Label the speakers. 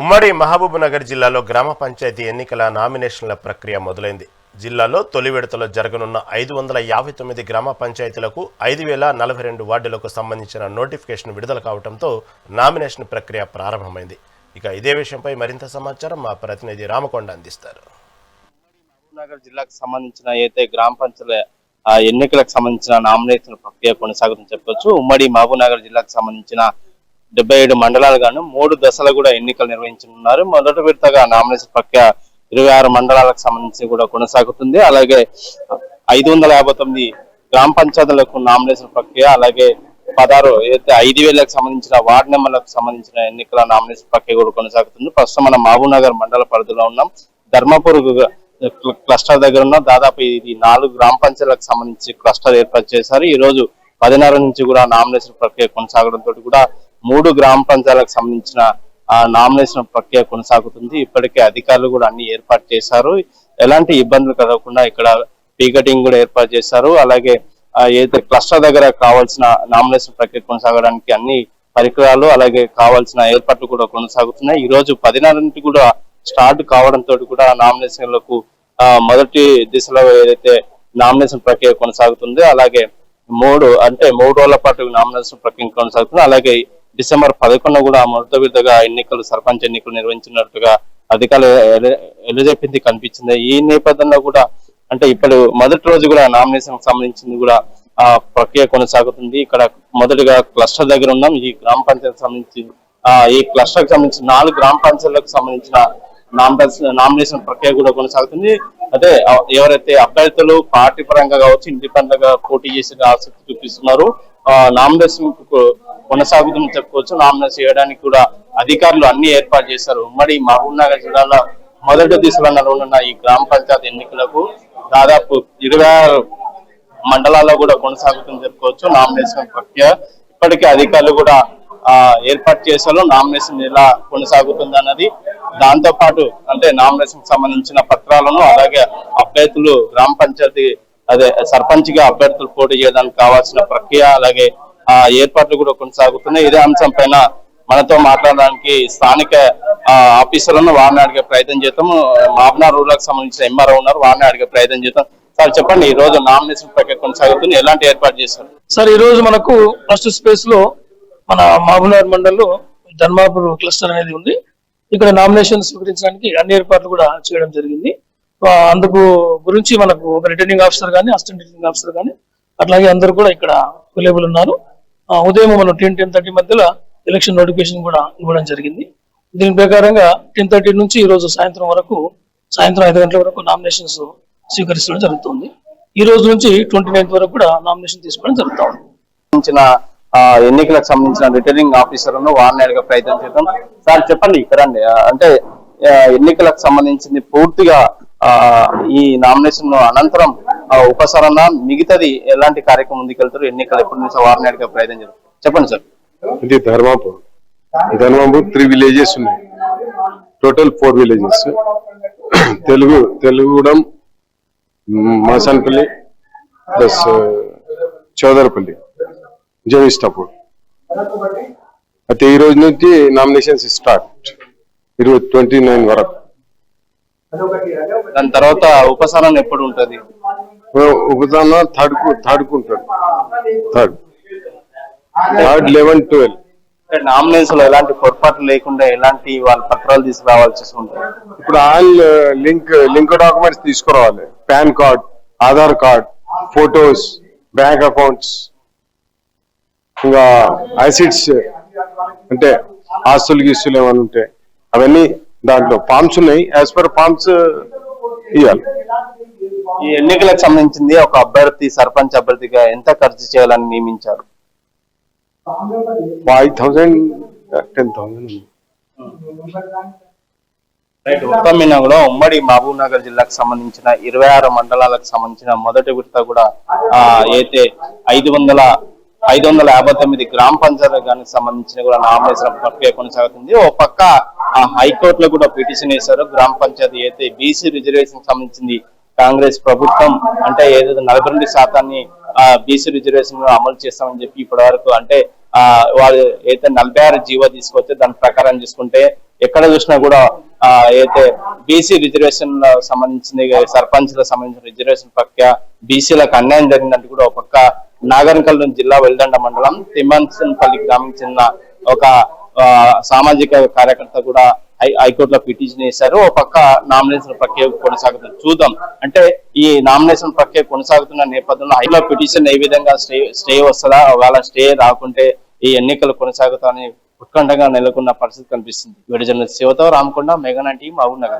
Speaker 1: ఉమ్మడి మహబూబ్నగర్ జిల్లాలో గ్రామ పంచాయతీ ఎన్నికల నామినేషన్ల ప్రక్రియ మొదలైంది. జిల్లాలో తొలి విడతలో జరగనున్న ఐదు వందల యాభై తొమ్మిది గ్రామ పంచాయతీలకు ఐదు వేల నలభై రెండు వార్డులకు సంబంధించిన నోటిఫికేషన్ విడుదల కావడంతో నామినేషన్ ప్రక్రియ ప్రారంభమైంది. ఇక ఇదే విషయంపై మరింత సమాచారం మా ప్రతినిధి రామకొండ అందిస్తారు.
Speaker 2: నగర్ జిల్లాకు సంబంధించిన అయితే గ్రామ పంచాయతీ ఎన్నికలకు సంబంధించిన నామినేషన్ ప్రక్రియ కొనసాగుతుందని చెప్పొచ్చు. ఉమ్మడి మహబూబ్నగర్ జిల్లాకు సంబంధించిన డెబ్బై ఏడు మండలాలు గాను మూడు దశలు కూడా ఎన్నికలు నిర్వహించనున్నారు. మొదటి విడతగా నామినేషన్ ప్రక్రియ ఇరవై ఆరు మండలాలకు సంబంధించి కూడా కొనసాగుతుంది. అలాగే ఐదు వందల యాభై తొమ్మిది గ్రామ పంచాయతీలకు నామినేషన్ ప్రక్రియ అలాగే పదహారు ఏదైతే ఐదు వేలకు సంబంధించిన వార్డు నెంబర్లకు సంబంధించిన ఎన్నికల నామినేషన్ ప్రక్రియ కూడా కొనసాగుతుంది. ప్రస్తుతం మనం మహబూబ్నగర్ మండల పరిధిలో ఉన్నాం. ధర్మపూర్ క్లస్టర్ దగ్గర ఉన్న. దాదాపు ఇది నాలుగు గ్రామ పంచాయతీలకు సంబంధించి క్లస్టర్ ఏర్పాటు చేశారు. ఈ రోజు పదిన్నర నుంచి కూడా నామినేషన్ ప్రక్రియ కొనసాగడంతో కూడా మూడు గ్రామ పంచాయతీలకు సంబంధించిన నామినేషన్ ప్రక్రియ కొనసాగుతుంది. ఇప్పటికే అధికారులు కూడా అన్ని ఏర్పాటు చేశారు. ఎలాంటి ఇబ్బందులు కలగకుండా ఇక్కడ పీకటింగ్ కూడా ఏర్పాటు చేశారు. అలాగే ఏదైతే క్లస్టర్ దగ్గర కావాల్సిన నామినేషన్ ప్రక్రియ కొనసాగడానికి అన్ని పరికరాలు అలాగే కావాల్సిన ఏర్పాట్లు కూడా కొనసాగుతున్నాయి. ఈ రోజు పదిన్నర కూడా స్టార్ట్ కావడంతో కూడా నామినేషన్లకు మొదటి దిశలో ఏదైతే నామినేషన్ ప్రక్రియ కొనసాగుతుంది అలాగే మూడు అంటే మూడు రోజుల పాటు నామినేషన్ ప్రక్రియ కొనసాగుతుంది. అలాగే డిసెంబర్ పదకొండు కూడా మొదట విడతగా ఎన్నికలు సర్పంచ్ ఎన్నికలు నిర్వహించినట్టుగా అధికారులు ఎల- ఎలుజెప్పింది కనిపించింది. ఈ నేపథ్యంలో కూడా అంటే ఇప్పుడు మొదటి రోజు కూడా నామినేషన్ సంబంధించింది కూడా ఆ ప్రక్రియ కొనసాగుతుంది. ఇక్కడ మొదటిగా క్లస్టర్ దగ్గర ఉన్నాం. ఈ గ్రామ పంచాయతీ సంబంధించి ఆ ఈ క్లస్టర్కు సంబంధించిన నాలుగు గ్రామ పంచాయతీలకు సంబంధించిన నామినేషన్ నామినేషన్ ప్రక్రియ కూడా కొనసాగుతుంది. అదే ఎవరైతే అభ్యర్థులు పార్టీ పరంగా కావచ్చు ఇండిపెండెంట్గా పోటీ చేసే ఆసక్తి చూపిస్తున్నారు నామినేషన్ కొనసాగుతుందని చెప్పుకోవచ్చు. నామినేషన్ చేయడానికి కూడా అధికారులు అన్ని ఏర్పాటు చేశారు. ఉమ్మడి మహబూబ్నగర్ జిల్లాలో మొదటి దిశలో ఉన్న ఈ గ్రామ పంచాయతీ ఎన్నికలకు దాదాపు ఇరవై ఆరు మండలాల్లో కూడా కొనసాగుతుందని చెప్పుకోవచ్చు. నామినేషన్ ప్రక్రియ ఇప్పటికే అధికారులు కూడా ఆ ఏర్పాటు చేశారు. నామినేషన్ ఎలా కొనసాగుతుంది అన్నది దాంతో పాటు అంటే నామినేషన్ సంబంధించిన పత్రాలను అలాగే అభ్యర్థులు గ్రామ పంచాయతీ అదే సర్పంచ్గా అభ్యర్థులు పోటీ చేయడానికి కావాల్సిన ప్రక్రియ అలాగే ఆ ఏర్పాట్లు కూడా కొనసాగుతున్నాయి. ఇదే అంశం పైన మనతో మాట్లాడడానికి స్థానిక ఆఫీసులను ఆఫీసర్లను వారిని అడిగే ప్రయత్నం చేద్దాము. మాబ్నా రూరల్ సంబంధించిన ఎంఆర్ఓ ఉన్నారు వారిని అడిగే ప్రయత్నం చేద్దాం. సార్ చెప్పండి ఈ రోజు నామినేషన్ ప్రక్రియ కొనసాగుతుంది. ఎలాంటి ఏర్పాటు చేశారు?
Speaker 3: సార్ ఈ రోజు మనకు ఫస్ట్ స్పేస్లో మన మహబూబ్నగర్ మండల్లో ధర్మాపూర్ క్లస్టర్ అనేది ఉంది. ఇక్కడ నామినేషన్ స్వీకరించడానికి అన్ని ఏర్పాట్లు కూడా చేయడం జరిగింది. అందుకు గురించి మనకు ఒక రిటర్నింగ్ ఆఫీసర్ కానీ అసిస్టెంట్ రిటర్నింగ్ ఆఫీసర్ కానీ అట్లాగే అందరూ కూడా ఇక్కడ అవైలబుల్ ఉన్నారు. ఉదయం మనం టెన్ టెన్ థర్టీ మధ్యలో ఎలక్షన్ నోటిఫికేషన్ కూడా ఇవ్వడం జరిగింది. దీని ప్రకారంగా టెన్ థర్టీ నుంచి ఈ రోజు సాయంత్రం వరకు సాయంత్రం ఐదు గంటల వరకు నామినేషన్స్ స్వీకరించడం జరుగుతుంది. ఈ రోజు నుంచి ట్వంటీ నైన్త్ వరకు కూడా నామినేషన్ తీసుకోవడం జరుగుతా ఉంది.
Speaker 2: ఆ, ఎన్నికలకు సంబంధించిన రిటర్నింగ్ ఆఫీసర్లను వారిని అడిగే ప్రయత్నం చేద్దాం. సార్ చెప్పండి ఇక్కడ అంటే ఎన్నికలకు సంబంధించింది పూర్తిగా ఈ నామినేషన్ అనంతరం ఆ, ఉపసరణ మిగతాది ఎలాంటి కార్యక్రమం ముందుకెళ్తారు ఎన్నికలు ఎప్పటి నుంచి వారిని అడిగే ప్రయత్నం చేస్తారు చెప్పండి సార్.
Speaker 4: ఇది ధర్మాపూర్. ధర్మాపూర్ త్రీ విలేజెస్ ఉన్నాయి. Total four villages Telugu Telugugudem మ్, ప్లస్ చౌదరపల్లి జమిస్తాపూర్ అయితే ఈ రోజు నుంచి నామినేషన్స్ స్టార్ట్. ఇరవై ట్వంటీ నైన్ వరకు.
Speaker 2: దాని తర్వాత ఉపసరణ ఎప్పుడు ఉంటది?
Speaker 4: ఒకదాన థర్డ్ థర్డ్ ఉంటాడు థర్డ్. Third eleven twelve.
Speaker 2: నామినేషన్లో ఎలాంటి పొరపాట్లు లేకుండా ఎలాంటి వాళ్ళ పత్రాలు తీసుకురావాల్సి ఉంటుంది
Speaker 4: ఇప్పుడు ఆల్ లింక్ లింక్ డాక్యుమెంట్స్ తీసుకురావాలి. PAN card Aadhaar card photos bank accounts ఇంకా ఐసిడ్స్ అంటే ఆస్తులు గీస్తులు ఏమైనా ఉంటే అవన్నీ దాంట్లో ఫామ్స్ ఉన్నాయి. యాజ్ పర్ ఫామ్స్ ఇవ్వాలి
Speaker 2: ఈ ఎన్నికలకు సంబంధించింది ఒక అభ్యర్థి సర్పంచ్ అభ్యర్థిగా ఎంత ఖర్చు చేయాలని నియమించారు?
Speaker 4: Five thousand ten thousand
Speaker 2: right మొత్తం మీద కూడా ఉమ్మడి మహబూబ్ నగర్ జిల్లాకు సంబంధించిన ఇరవై ఆరు మండలాలకు సంబంధించిన మొదటి విడత కూడా ఆ అయితే ఐదు వందల ఐదు వందల యాభై తొమ్మిది గ్రామ పంచాయతీలకు సంబంధించిన కూడా నామినేషన్ ప్రక్రియ కొనసాగుతుంది. ఓ పక్క ఆ హైకోర్టులో కూడా పిటిషన్ వేశారు. గ్రామ పంచాయతీ అయితే బీసీ రిజర్వేషన్ సంబంధించింది కాంగ్రెస్ ప్రభుత్వం అంటే ఏదైతే నలభై రెండు శాతాన్ని బీసీ రిజర్వేషన్ అమలు చేస్తామని చెప్పి ఇప్పటి వరకు అంటే ఆ వాళ్ళు అయితే నలభై ఆరు జీవో తీసుకొస్తే దాని ప్రకారం చూసుకుంటే ఎక్కడ చూసినా కూడా ఆ అయితే బీసీ రిజర్వేషన్ సంబంధించింది సర్పంచ్లకు సంబంధించిన రిజర్వేషన్ ప్రక్రియ బీసీలకు అన్యాయం జరిగిందంటే కూడా ఒక పక్క నాగరికల్ జిల్లా వెల్దండ మండలం తిమ్మన్సన్పల్లి గ్రామం చెందిన ఒక సామాజిక కార్యకర్త కూడా హై హైకోర్టులో పిటిషన్ వేశారు. ఒక పక్క నామినేషన్ ప్రక్రియ కొనసాగుతుంది. చూద్దాం. అంటే ఈ నామినేషన్ ప్రక్రియ కొనసాగుతున్న నేపథ్యంలో హైలో పిటిషన్ ఏ విధంగా స్టే స్టే వస్తుందా? ఒకవేళ స్టే రాకుంటే ఈ ఎన్నికలు కొనసాగుతాయని ఉత్కంఠగా నెలకొన్న పరిస్థితి కనిపిస్తుంది. విడుదల శివతో రామకొండ మెగానా టీం అవునగా